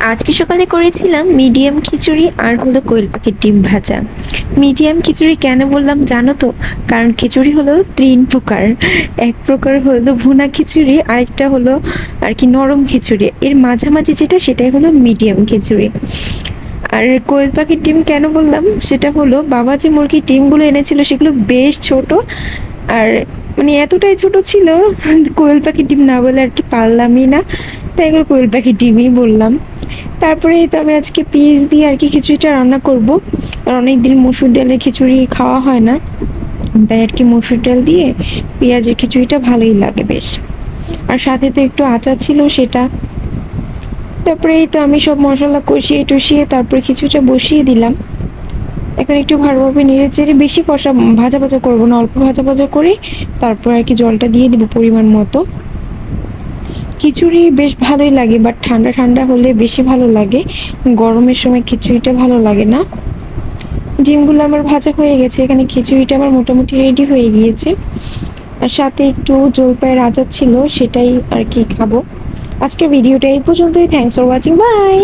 আজকে সকালে করেছিলাম মিডিয়াম খিচুড়ি আর হলো কোয়েল পাখির ডিম ভাজা। মিডিয়াম খিচুড়ি কেন বললাম জানো তো? কারণ খিচুড়ি হলো তিন প্রকার। এক প্রকার হলো ভুনা খিচুড়ি, আরেকটা হলো আর কি নরম খিচুড়ি। এর মাঝামাঝি যেটা, সেটাই হলো মিডিয়াম খিচুড়ি। আর কোয়েল পাখির ডিম কেন বললাম? সেটা হলো বাবা যে মুরগির ডিমগুলো এনেছিল, সেগুলো বেশ ছোট। আর মানে এতটাই ছোট ছিল, কোয়েল পাখির ডিম না বলে আর কি পারলামই না। তাই এগুলো কোয়েল পাখির ডিমই বললাম। তারপরে তো আমি আজকে পিস দিয়ে আর কি খিচুড়িটা রান্না করব। আর অনেক দিন মসুর ডালের খিচুড়ি খাওয়া হয় না। তাই আর কি মসুর ডাল দিয়ে পেঁয়াজের খিচুড়িটা ভালোই লাগে বেশ। আর সাথে তো একটু আচার ছিল সেটা। তারপরে এই তো আমি সব মশলা কষিয়ে টষিয়ে তারপরে খিচুড়িটা বসিয়ে দিলাম। এখন একটু ভালোভাবে নেড়ে চেড়ে বেশি কষা ভাজা ভাজা করব না, অল্প ভাজা ভাজা করে তারপর আর কি জলটা দিয়ে দিব পরিমাণ মতো। খিচুড়ি বেশ ভালোই লাগে বাট ঠান্ডা ঠান্ডা হলে বেশি ভালো লাগে। গরমের সময় খিচুড়িটা ভালো লাগে না। ডিমগুলো আমার ভাজা হয়ে গেছে, এখানে খিচুড়িটা আমার মোটামুটি রেডি হয়ে গিয়েছে। আর সাথে একটু জলপাই রাজা ছিল, সেটাই আর কি খাব। আজকের ভিডিওটা এই পর্যন্তই থ্যাংকস ফর ওয়াচিং বাই